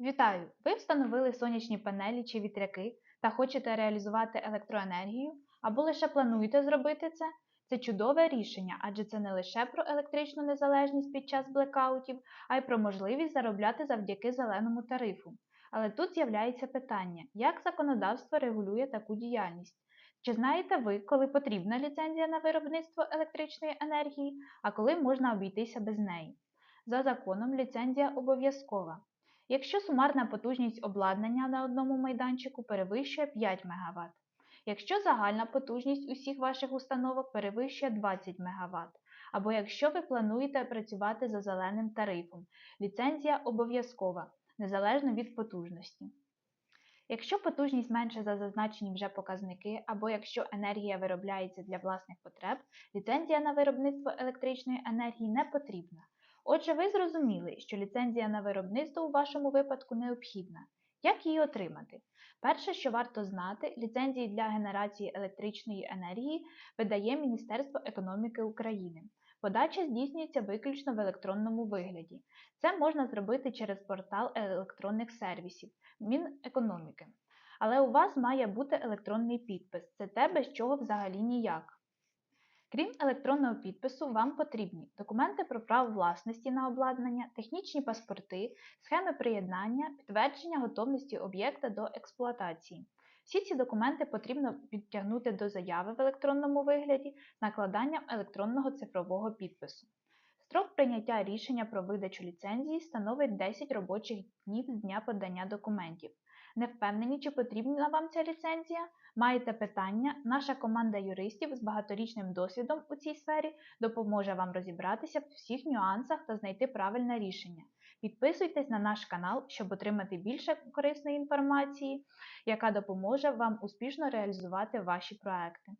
Вітаю! Ви встановили сонячні панелі чи вітряки та хочете реалізувати електроенергію або лише плануєте зробити це? Це чудове рішення, адже це не лише про електричну незалежність під час блекаутів, а й про можливість заробляти завдяки зеленому тарифу. Але тут з'являється питання, як законодавство регулює таку діяльність? Чи знаєте ви, коли потрібна ліцензія на виробництво електричної енергії, а коли можна обійтися без неї? За законом ліцензія обов'язкова. Якщо сумарна потужність обладнання на одному майданчику перевищує 5 МВт, якщо загальна потужність усіх ваших установок перевищує 20 МВт, або якщо ви плануєте працювати за зеленим тарифом, ліцензія обов'язкова, незалежно від потужності. Якщо потужність менша за зазначені вже показники, або якщо енергія виробляється для власних потреб, ліцензія на виробництво електричної енергії не потрібна. Отже, ви зрозуміли, що ліцензія на виробництво у вашому випадку необхідна. Як її отримати? Перше, що варто знати, ліцензії для генерації електричної енергії видає Міністерство економіки України. Подача здійснюється виключно в електронному вигляді. Це можна зробити через портал електронних сервісів Мінекономіки. Але у вас має бути електронний підпис. Це те, без чого взагалі ніяк. Крім електронного підпису, вам потрібні документи про право власності на обладнання, технічні паспорти, схеми приєднання, підтвердження готовності об'єкта до експлуатації. Всі ці документи потрібно підтягнути до заяви в електронному вигляді накладанням електронного цифрового підпису. Строк прийняття рішення про видачу ліцензії становить 10 робочих днів з дня подання документів. Не впевнені, чи потрібна вам ця ліцензія? Маєте питання? Наша команда юристів з багаторічним досвідом у цій сфері допоможе вам розібратися в всіх нюансах та знайти правильне рішення. Підписуйтесь на наш канал, щоб отримати більше корисної інформації, яка допоможе вам успішно реалізувати ваші проекти.